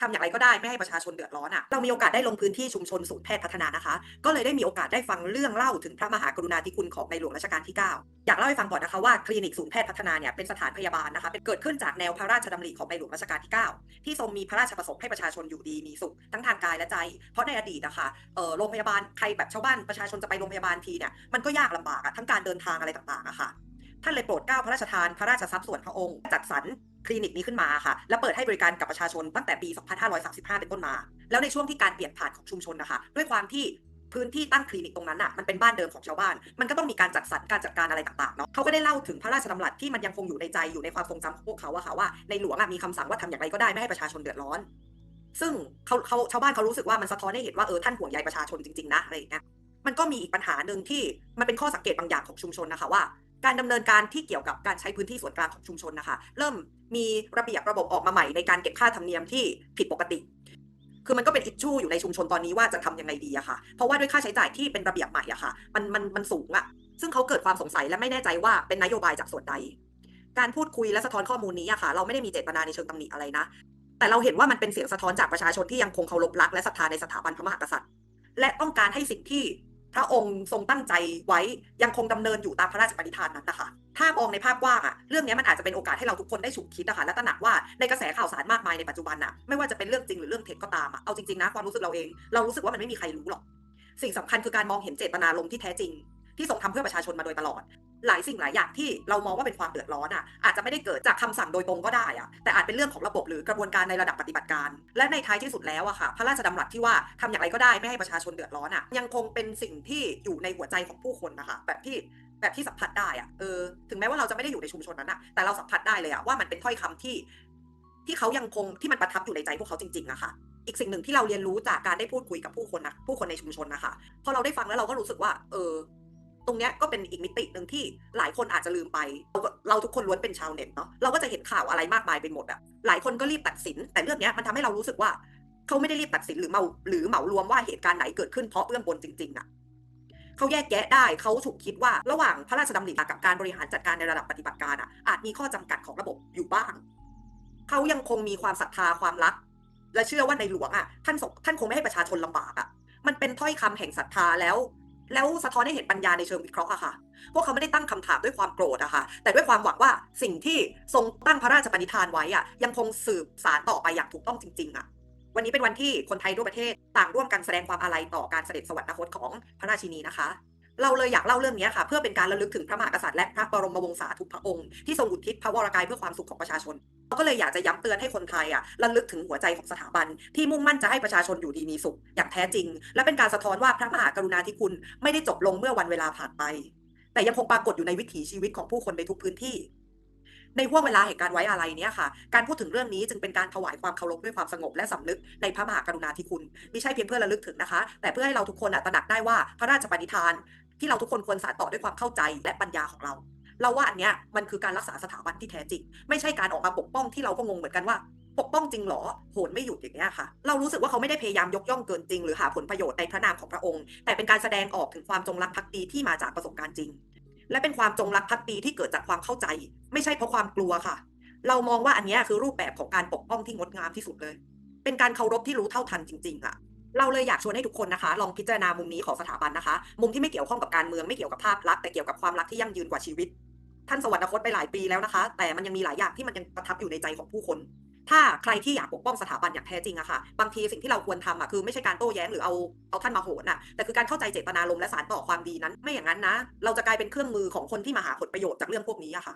ทำอย่างไรก็ได้ไม่ให้ประชาชนเดือดร้อนอะเรามีโอกาสได้ลงพื้นที่ชุมชนศูนย์แพทย์พัฒนานะคะ ก็เลยได้มีโอกาสได้ฟังเรื่องเล่าถึงพระมหากรุณาธิคุณของในหลวงรัชกาลที่ 9 อยากเล่าให้ฟังก่อนนะคะว่าคลินิกศูนย์แพทย์พัฒนาเนี่ยเป็นสถานพยาบาลนะคะเป็นเกิดขึ้นจากแนวพระราชดำริของในหลวงรัชกาลที่ 9 ที่ทรงมีพระราชประสงค์ให้ประชาชนอยู่ดีมีสุขทั้งทางกายและใจ เพราะในอดีตนะคะเออโรงพยาบาลใครแบบชาวบ้านประชาชนจะไปโรงพยาบาลทีเนี่ยมันก็ยากลำบากอะทั้งการเดินทางอะไรต่างๆอะค่ะท่านเลยโปรดเกล้าพระราชทานพระราชทรัพย์ส่วนพระองค์จัดสรร คลินิกนี้ขึ้นมาค่ะ และเปิดให้บริการกับประชาชนตั้งแต่ปี 2535 เป็นต้นมา แล้วในช่วงที่การเปลี่ยนผ่านของชุมชนนะคะ ด้วยความที่พื้นที่ตั้งคลินิกตรงนั้นอะมันเป็นบ้านเดิมของชาวบ้าน มันก็ต้องมีการจัดสรรการจัดการอะไรต่างๆเนาะเขาก็ได้เล่าถึงพระราชดำรัสที่มันยังคงอยู่ในใจอยู่ในความทรงจำของพวกเขาอะค่ะว่าในหลวงมีคำสั่งว่าทำอย่างไรก็ได้ไม่ให้ประชาชนเดือดร้อน ซึ่งเขาเขาชาวบ้านเขารู้สึกว่ามันสะท้อนให้เห็นว่าเออท่านห่วงใยประชาชนจริงๆนะอะไรอย่างเงี้ยมันก็มีอีกปัญหาหนึ่งที่มันเป็นข้อสังเกตบางอย่างของชุมชนนะคะว่า การดำเนินการที่เกี่ยวกับการใช้พื้นที่ส่วนกลางของชุมชนนะคะ เริ่ม มีระเบียบระบบออกมาใหม่ในการเก็บค่าธรรมเนียมที่ผิดปกติ คือมันก็เป็นอิชชูอยู่ในชุมชนตอนนี้ว่าจะทำยังไงดีอะค่ะ เพราะว่าด้วยค่าใช้จ่ายที่เป็นระเบียบใหม่อะค่ะ มันมันมันสูงอะซึ่งเขาเกิดความสงสัยและไม่แน่ใจว่าเป็นนโยบายจากส่วนใด การพูดคุยและสะท้อนข้อมูลนี้อะค่ะ เราไม่ได้มีเจตนาในเชิงตำหนิอะไรนะ แต่เราเห็นว่ามันเป็นเสียงสะท้อนจากประชาชนที่ยังคงเคารพรักและศรัทธาในสถาบันพระมหากษัตริย์ และต้องการให้สิ่งที่ พระองค์ทรงตั้งใจไว้ยังคงดำเนินอยู่ตามพระราชปณิธานนั้นนะคะถ้ามองในภาพกว้างอะเรื่องนี้มันอาจจะเป็นโอกาสให้เราทุกคนได้ฉุกคิดนะคะและตระหนักว่าในกระแสข่าวสารมากมายในปัจจุบันอะไม่ว่าจะเป็นเรื่องจริงหรือเรื่องเท็จก็ตามอะเอาจริงๆนะความรู้สึกเราเอง เรารู้สึกว่ามันไม่มีใครรู้หรอก สิ่งสำคัญคือการมองเห็นเจตนารมณ์ที่แท้จริง ที่ทรงทำเพื่อประชาชนมาโดยตลอดหลายสิ่งหลายอย่างที่เรามองว่าเป็นความเดือดร้อนอะอาจจะไม่ได้เกิดจากคำสั่งโดยตรงก็ได้อะแต่อาจเป็นเรื่องของระบบหรือกระบวนการในระดับปฏิบัติการ และในท้ายที่สุดแล้วอะค่ะ พระราชดำรัสที่ว่าทำอย่างไรก็ได้ไม่ให้ประชาชนเดือดร้อนอะยังคงเป็นสิ่งที่อยู่ในหัวใจของผู้คนนะคะ แบบที่แบบที่สัมผัสได้อะเออถึงแม้ว่าเราจะไม่ได้อยู่ในชุมชนนั้นอะแต่เราสัมผัสได้เลยอะว่ามันเป็นถ้อยคำที่ ที่เขายังคงที่มันประทับอยู่ในใจพวกเขาจริงๆอะค่ะอีกสิ่งหนึ่งที่เราเรียนรู้จากการได้พูดคุยกับผู้คนนะผู้คนในชุมชนนะคะพอเราได้ฟังแล้วเราก็รู้สึกว่า เออ ตรงเนี้ยก็เป็นอีกมิติหนึ่งที่หลายคนอาจจะลืมไป เราเราทุกคนล้วนเป็นชาวเน็ตเนาะเราก็จะเห็นข่าวอะไรมากมายไปหมดอะหลายคนก็รีบตัดสิน แต่เรื่องเนี้ยมันทำให้เรารู้สึกว่าเขาไม่ได้รีบตัดสินหรือเมาหรือเหมารวมว่าเหตุการณ์ไหนเกิดขึ้นเพราะเบื้องบนจริงๆอะเขาแยกแยะได้เขาฉุกคิดว่าระหว่างพระราชดำริกับการบริหารจัดการในระดับปฏิบัติการอะอาจมีข้อจำกัดของระบบอยู่บ้างเขายังคงมีความศรัทธาความรัก และเชื่อว่าในหลวงอะท่านส่งท่านคงไม่ให้ประชาชนลำบากอะมันเป็นถ้อยคำแห่งศรัทธาแล้ว แล้วสะท้อนให้เห็นปัญญาในเชิงวิเคราะห์อะค่ะ พวกเขาไม่ได้ตั้งคำถามด้วยความโกรธอะค่ะ แต่ด้วยความหวังว่าสิ่งที่ทรงตั้งพระราชปณิธานไว้อะยังคงสืบสารต่อไปอย่างถูกต้องจริงๆอะวันนี้เป็นวันที่คนไทยทั่วประเทศต่างร่วมกันแสดงความอาลัยต่อการเสด็จสวรรคตของพระราชินีนะคะ เราเลยอยากเล่าเรื่องนี้ค่ะ เพื่อเป็นการระลึกถึงพระมหากษัตริย์และพระบรมวงศาทุกพระองค์ที่ทรงอุทิศพระวรกายเพื่อความสุขของประชาชนเราก็เลยอยากจะย้ำเตือนให้คนไทยอะระลึกถึงหัวใจของสถาบัน ที่มุ่งมั่นจะให้ประชาชนอยู่ดีมีสุข อย่างแท้จริง และเป็นการสะท้อนว่าพระมหากรุณาธิคุณไม่ได้จบลงเมื่อวันเวลาผ่านไป แต่ยังคงปรากฏอยู่ในวิถีชีวิตของผู้คนในทุกพื้นที่ ในห่วงเวลาแห่งการไว้อาลัยเนี้ยค่ะ การพูดถึงเรื่องนี้จึงเป็นการถวายความเคารพด้วยความสงบและสำนึกในพระมหากรุณาธิคุณไม่ใช่เพียงเพื่อระลึกถึงนะคะ แต่เพื่อให้เราทุกคนตระหนักได้ว่าพระราชปณิธาน ที่เราทุกคนควรสานต่อด้วยความเข้าใจและปัญญาของเราเราว่าอันเนี้ยมันคือการรักษาสถาบันที่แท้จริง ไม่ใช่การออกมาปกป้องที่เราก็งงเหมือนกันว่า ปกป้องจริงหรอโหนไม่หยุดอย่างเงี้ยค่ะ เรารู้สึกว่าเขาไม่ได้พยายามยกย่องเกินจริง หรือหาผลประโยชน์ในพระนามของพระองค์ แต่เป็นการแสดงออกถึงความจงรักภักดีที่มาจากประสบการณ์จริง และเป็นความจงรักภักดีที่เกิดจากความเข้าใจ ไม่ใช่เพราะความกลัวค่ะ เรามองว่าอันนี้คือรูปแบบของการปกป้องที่งดงามที่สุดเลย เป็นการเคารพที่รู้เท่าทันจริงๆอะเราเลยอยากชวนให้ทุกคนนะคะ ลองพิจารณามุมนี้ของสถาบันนะคะ มุมที่ไม่เกี่ยวข้องกับการเมืองไม่เกี่ยวกับภาพลักษณ์แต่เกี่ยวกับความรักที่ยั่งยืนกว่าชีวิต ท่านสวรรคตไปหลายปีแล้วนะคะ แต่มันยังมีหลายอย่างที่มันยังประทับอยู่ในใจของผู้คน ถ้าใครที่อยากปกป้องสถาบันอย่างแท้จริงอะค่ะ บางทีสิ่งที่เราควรทำอะคือไม่ใช่การโต้แย้งหรือเอาเอาท่านมาโหดอะแต่คือการเข้าใจเจตนารมณ์และสารต่อความดีนั้น ไม่อย่างนั้นนะ เราจะกลายเป็นเครื่องมือของคนที่มาหาผลประโยชน์จากเรื่องพวกนี้อะค่ะ